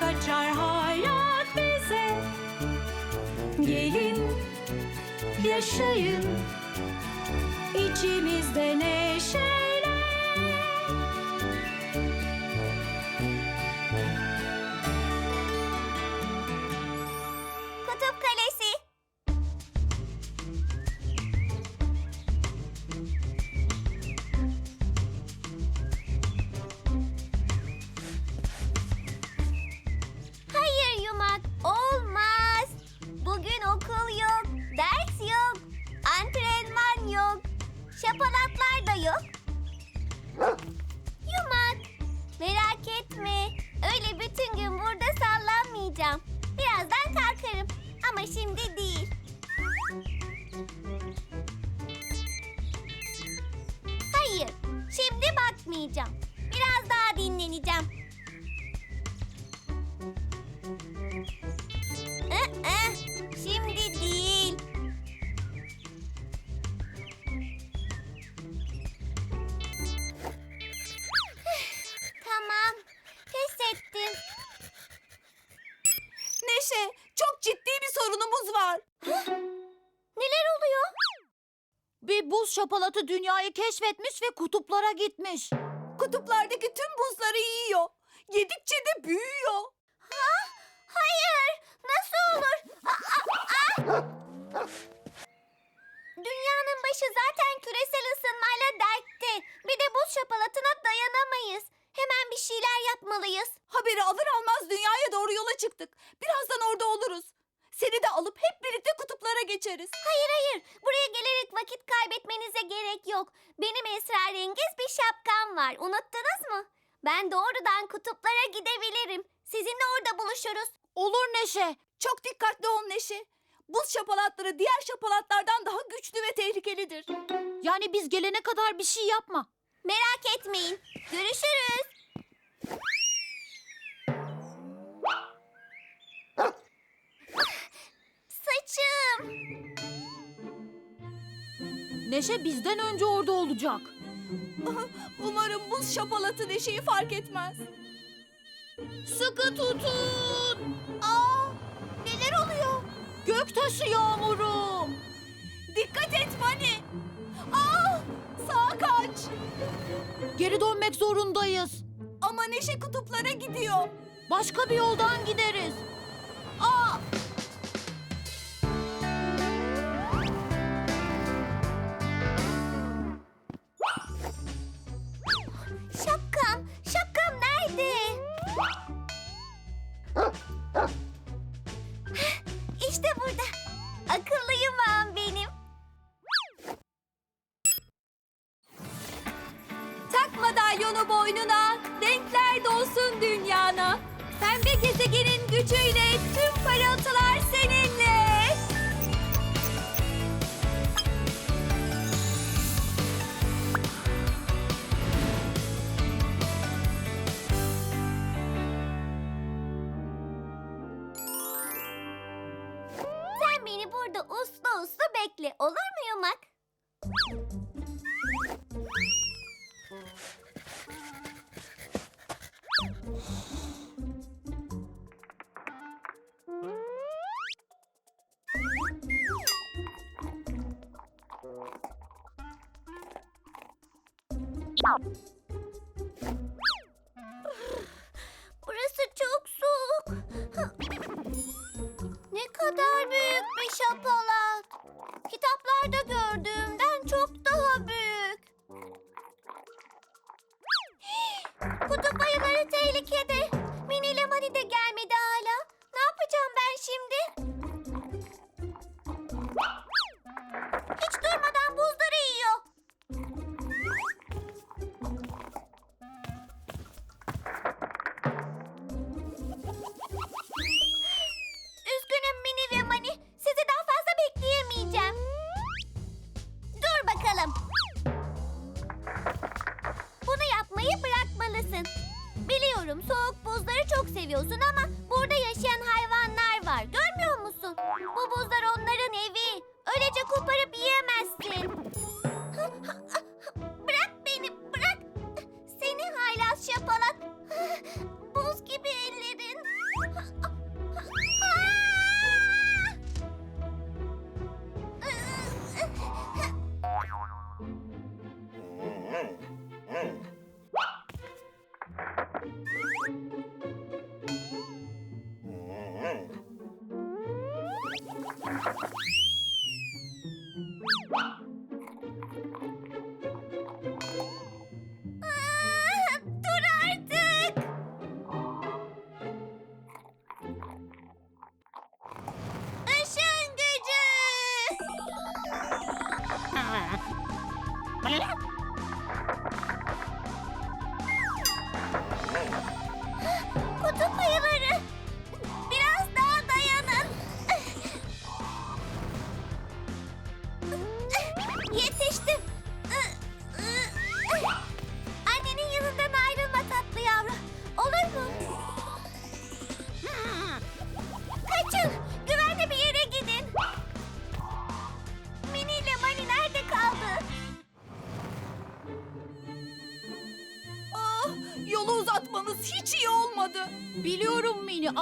Kucak açar hayat bize. Gelin Yaşayın. İçimizde neşeyle bakmayacağım. Biraz daha dinleneceğim. Ee, şimdi değil. Tamam, pes ettim. Neşe çok ciddi bir sorunumuz var Neler oluyor? Bir buz şapalatı dünyayı keşfetmiş ve kutuplara gitmiş. Kutuplardaki tüm buzları yiyor. Yedikçe de büyüyor. Hayır, nasıl olur? Dünyanın başı zaten küresel ısınmayla dertte. Bir de buz şapalatına dayanamayız. Hemen bir şeyler yapmalıyız. Haberi alır almaz dünyaya doğru yola çıktık Birazdan orada oluruz Seni de alıp hep birlikte kutuplara geçeriz Hayır hayır, buraya gelerek vakit kaybetmenize gerek yok. Benim esrarengiz bir şapkam var. Unuttunuz mu? Ben doğrudan kutuplara gidebilirim. Sizinle orada buluşuruz. Olur Neşe. Çok dikkatli ol Neşe Buz şapalatları diğer şapalatlardan daha güçlü ve tehlikelidir Yani biz gelene kadar bir şey yapma. Merak etmeyin. Görüşürüz. Saçım. Neşe bizden önce orada olacak. Umarım buz şapalatı Neşe'yi fark etmez Sıkı tutun. Aa, neler oluyor? Göktaşı yağmuru. Dikkat et Mani Aa, sağa kaç Geri dönmek zorundayız. Ama Neşe kutuplara gidiyor Başka bir yoldan gideriz. Boynuna, renkler dolsun dünyana. Pembe gezegenin gücüyle tüm parıltılar seninle. Burası çok soğuk. Ne kadar büyük bir şapalat. Kitaplarda gördüğümden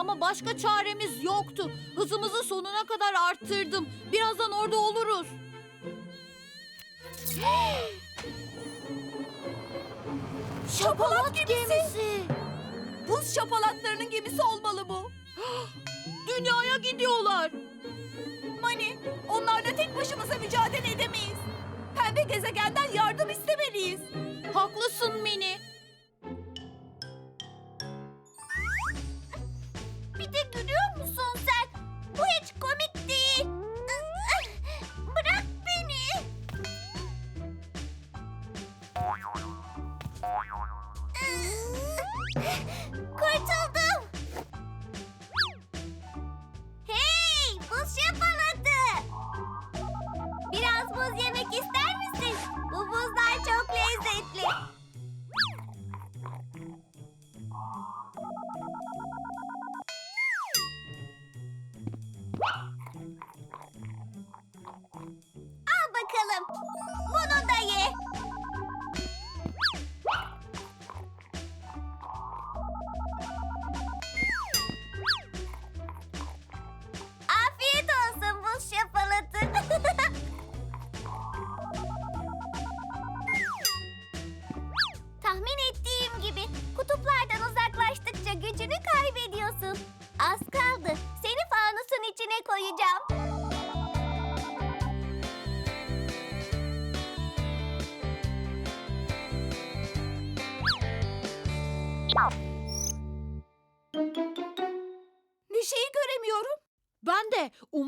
ama başka çaremiz yoktu. Hızımızı sonuna kadar arttırdım. Birazdan orada oluruz. Şapalat gemisi. Gemisi. Buz şapalatlarının gemisi olmalı bu. Dünyaya gidiyorlar. Mani, onlarla tek başımıza mücadele edemeyiz. Pembe gezegenden yardım istemeliyiz. Haklısın Mini. De gülüyor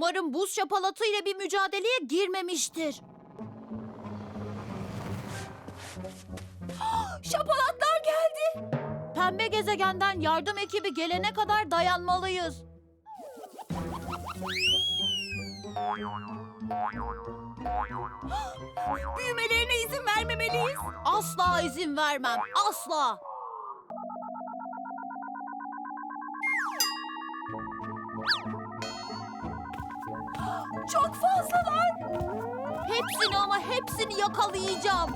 umarım buz şapalatıyla bir mücadeleye girmemiştir. Şapalatlar geldi. Pembe gezegenden yardım ekibi gelene kadar dayanmalıyız. Büyümelerine izin vermemeliyiz. Asla izin vermem. Asla. Fazlalar. Hepsini ama hepsini yakalayacağım.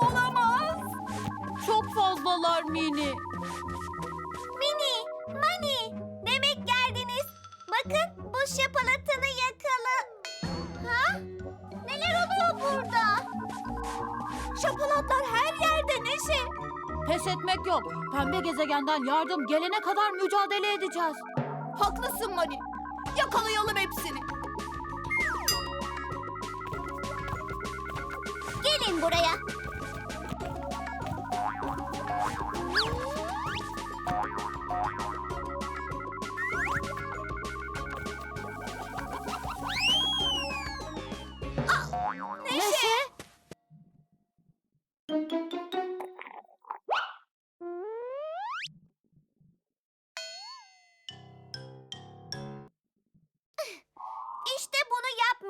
Olamaz. Çok fazlalar Mini. Mini, Mani, demek geldiniz. Bakın bu şapalatını yakala. Ha? Neler oluyor burada? Şapalatlar her yerde Neşe. Pes etmek yok. Pembe gezegenden yardım gelene kadar mücadele edeceğiz. Haklısın Mani. Yakalayalım hepsini. Gelin buraya.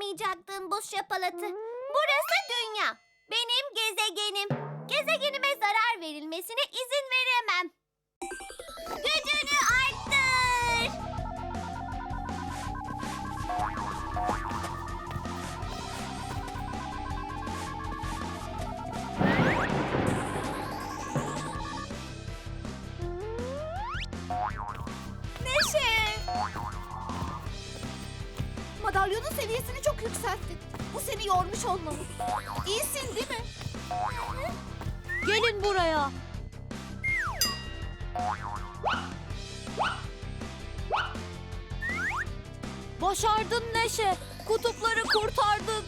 Yapmayacaktın buz şapalatı. Burası dünya. Benim gezegenim. gezegenim. Gezegenime zarar verilmesine izin veremem. Gücünü arttır. Madalyonun seviyesini çok yükselttin. Bu seni yormuş olmalı. İyisin değil mi? Gelin buraya. Başardın Neşe. Kutupları kurtardık.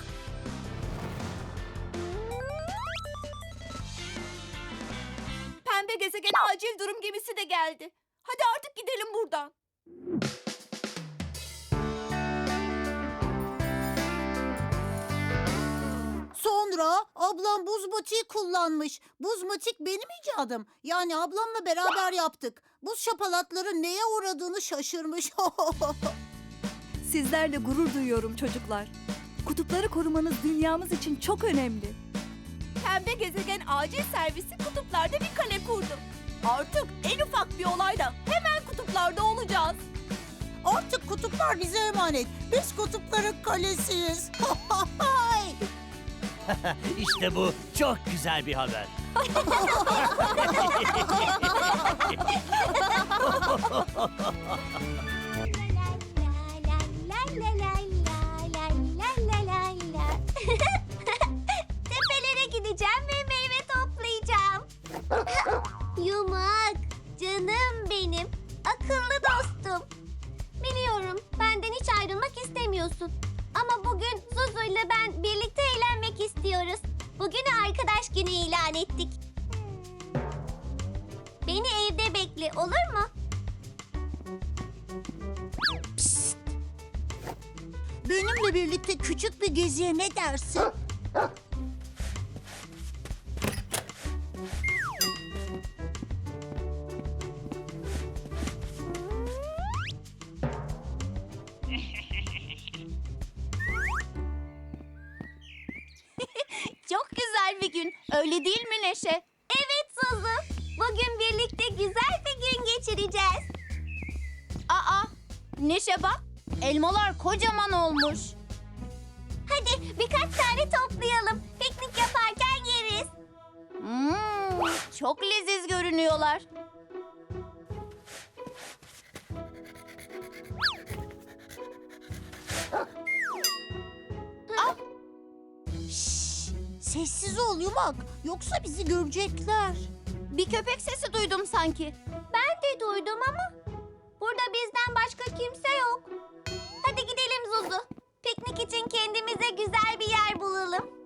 Pembe gezegen acil durum gemisi de geldi. Hadi artık gidelim buradan. Sonra ablam buz matiği kullanmış. Buz matik benim icadım. Yani ablamla beraber yaptık. Buz şapalatları neye uğradığını şaşırmış. Sizlerle gurur duyuyorum çocuklar. Kutupları korumanız dünyamız için çok önemli. Pembe gezegen acil servisi kutuplarda bir kale kurdu. Artık en ufak bir olayda hemen kutuplarda olacağız. Artık kutuplar bize emanet. Biz kutupların kalesiyiz. İşte bu çok güzel bir haber. bekle olur mu? Benimle birlikte küçük bir geziye ne dersin? Çok leziz görünüyorlar. Sessiz ol Yumak. Yoksa bizi görecekler. Bir köpek sesi duydum sanki. Ben de duydum ama burada bizden başka kimse yok. Hadi gidelim Zuzu. Piknik için kendimize güzel bir yer bulalım.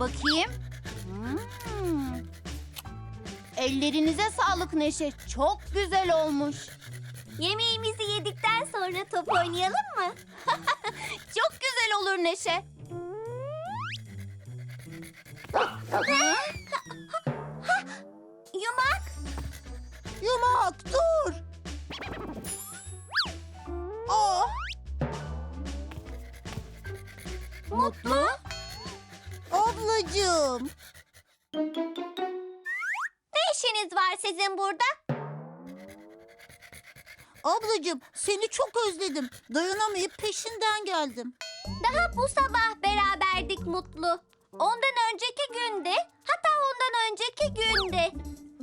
Bakayım. Hmm. Ellerinize sağlık Neşe. Çok güzel olmuş. Yemeğimizi yedikten sonra top oynayalım mı? Çok güzel olur Neşe. Ablacığım. ne işiniz var sizin burada? Ablacığım seni çok özledim. Dayanamayıp peşinden geldim. Daha bu sabah beraberdik Mutlu. Ondan önceki günde, hatta ondan önceki günde.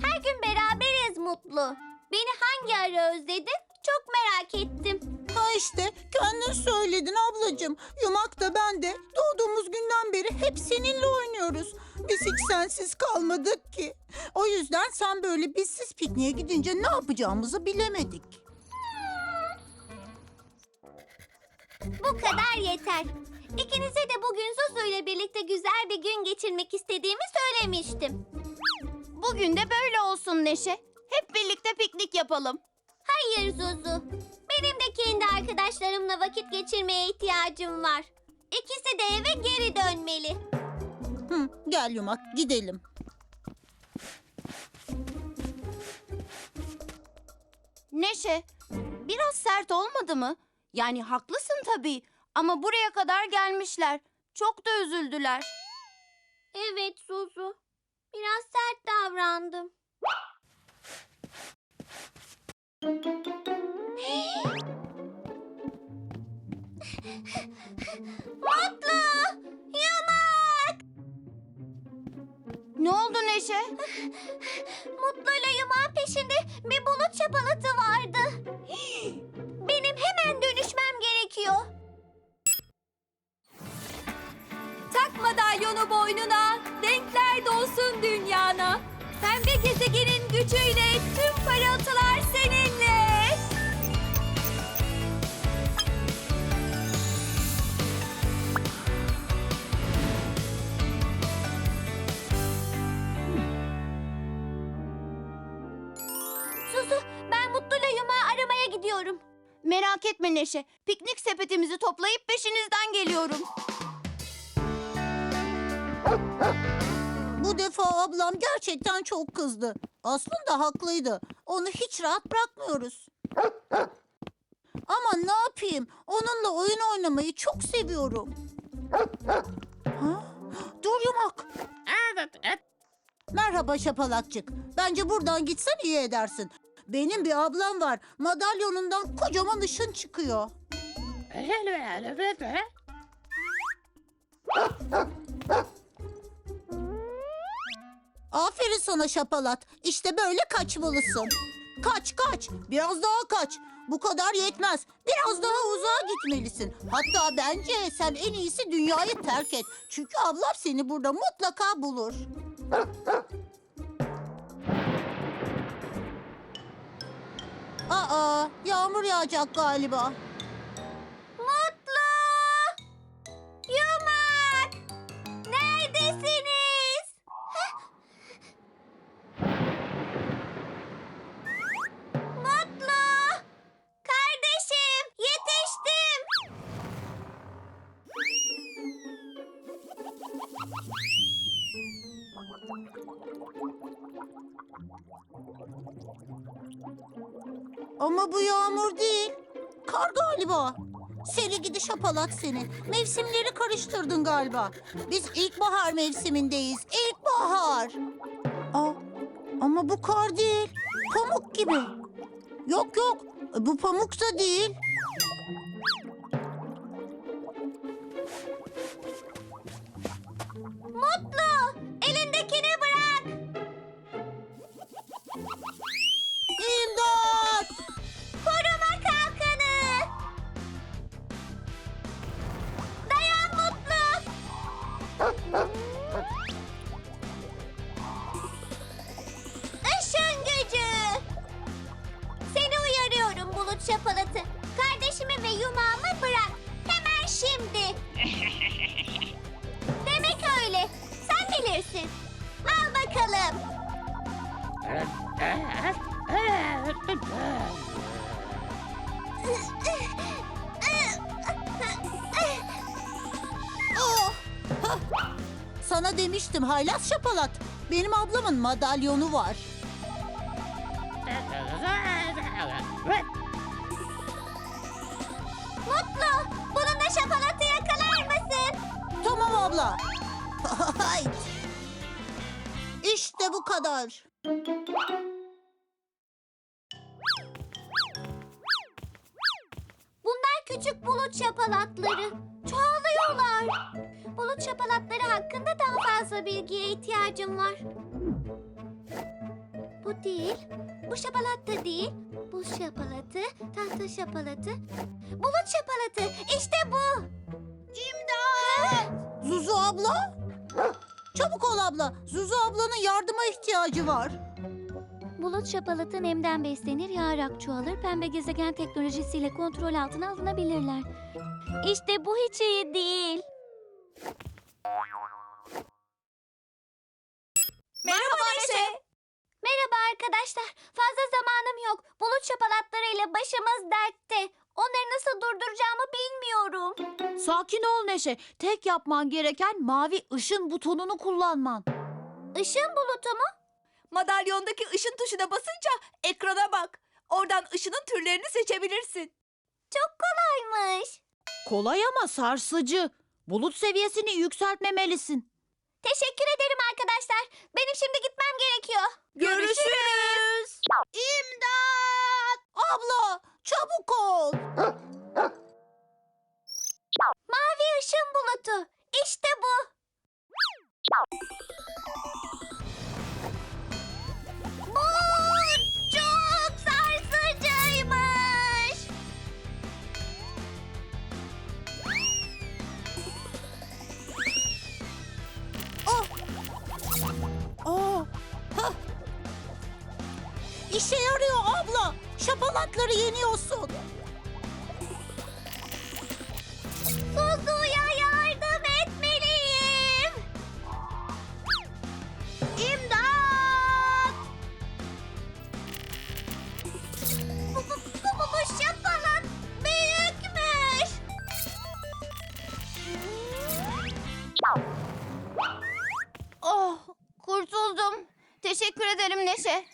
Her gün beraberiz Mutlu. Beni hangi ara özledin? Çok merak ettim. Ha işte kendin söyledin ablacığım. Yumak da ben de doğduğumuz günden beri hep seninle oynuyoruz. Biz hiç sensiz kalmadık ki. O yüzden sen böyle bizsiz pikniğe gidince ne yapacağımızı bilemedik. Bu kadar yeter. İkinize de bugün Zuzu ile birlikte güzel bir gün geçirmek istediğimi söylemiştim. Bugün de böyle olsun Neşe. Hep birlikte piknik yapalım. Hayır Zuzu. Benim de kendi arkadaşlarımla vakit geçirmeye ihtiyacım var. İkisi de eve geri dönmeli. Hı, gel yumak gidelim. Neşe, biraz sert olmadı mı? Yani haklısın tabii ama buraya kadar gelmişler. Çok da üzüldüler. Evet Zuzu. Biraz sert davrandım. Mutlu! Yumak! Ne oldu Neşe? Mutlu ile Yumak'ın peşinde bir bulut çapalatı vardı. Benim hemen dönüşmem gerekiyor. Tak madalyonu boynuna, renkler dolsun dünyana. Pembe gezegenin gücüyle tüm parıltılar seninle. Merak etme Neşe. Piknik sepetimizi toplayıp peşinizden geliyorum. Bu defa ablam gerçekten çok kızdı. Aslında haklıydı. Onu hiç rahat bırakmıyoruz. Ama ne yapayım? Onunla oyun oynamayı çok seviyorum. Ha? Dur yumak. Merhaba şapalakçık. Bence buradan gitsen iyi edersin. Benim bir ablam var. Madalyonundan kocaman ışın çıkıyor. Aferin sana şapalat. İşte böyle kaçmalısın. Kaç kaç. Biraz daha kaç. Bu kadar yetmez. Biraz daha uzağa gitmelisin. Hatta bence sen en iyisi dünyayı terk et. Çünkü ablam seni burada mutlaka bulur. Aa, yağmur yağacak galiba. Ama bu yağmur değil. Kar galiba. Seni gidi şapalat seni. Mevsimleri karıştırdın galiba. Biz ilkbahar mevsimindeyiz. İlkbahar. Aa, ama bu kar değil. Pamuk gibi. Yok yok. Bu pamuk da değil. Mutlu! Şapalatı. Kardeşimi ve yumağımı bırak. Hemen şimdi. Demek öyle. Sen bilirsin. Al bakalım. Oh! Hah! Sana demiştim haylaz şapalat. Benim ablamın madalyonu var. Kadar. Bunlar küçük bulut şapalatları. Çoğalıyorlar. Bulut şapalatları hakkında daha fazla bilgiye ihtiyacım var. Bu değil. Bu şapalat da değil. Buz şapalatı, tahta şapalatı. Bulut şapalatı. İşte bu. İmdat! Zuzu abla? Çabuk ol abla. Zuzu ablanın yardıma ihtiyacı var. Bulut şapalatı nemden beslenir, yağarak çoğalır, pembe gezegen teknolojisiyle kontrol altına alınabilirler. İşte bu hiç iyi değil. Merhaba Neşe. Merhaba arkadaşlar. Fazla zamanım yok. Bulut şapalatlarıyla başımız dertte. Onları nasıl durduracağımı bilmiyorum. Sakin ol Neşe. Tek yapman gereken mavi ışın butonunu kullanman. Işın bulutu mu? Madalyondaki ışın tuşuna basınca ekrana bak. Oradan ışının türlerini seçebilirsin. Çok kolaymış. Kolay ama sarsıcı. Bulut seviyesini yükseltmemelisin. Teşekkür ederim arkadaşlar. Benim şimdi gitmem gerekiyor. Görüşürüz. İmdat! Abla çabuk ol. Mavi ışın bulutu. İşte bu. Yeniyorsun. Zuzu'ya yardım etmeliyim. İmdat! Bu, bu, bu, bu, bu şapalat büyükmüş. Oh, kurtuldum. Teşekkür ederim Neşe.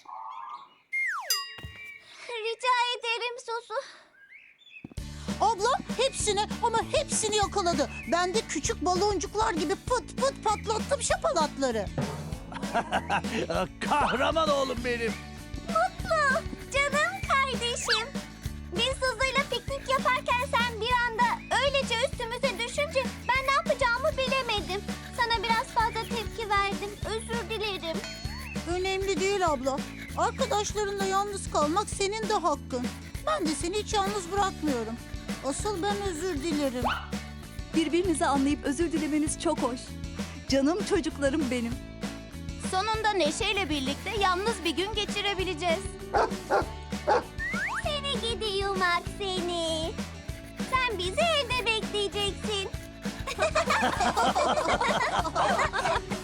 Rica ederim Susu. Abla hepsini ama hepsini yakaladı. Ben de küçük baloncuklar gibi pıt pıt patlattım şapalatları. Kahraman oğlum benim. Mutlu, canım kardeşim. Biz Suzu'yla piknik yaparken sen bir anda öylece üstümüze düşünce ben ne yapacağımı bilemedim. Sana biraz fazla tepki verdim. Özür dilerim. Önemli değil abla. Arkadaşlarınla yalnız kalmak senin de hakkın. Ben de seni hiç yalnız bırakmıyorum. Asıl ben özür dilerim. Birbirinizi anlayıp özür dilemeniz çok hoş. Canım çocuklarım benim. Sonunda Neşe ile birlikte yalnız bir gün geçirebileceğiz. Seni gidi yumak seni. Sen bizi evde bekleyeceksin.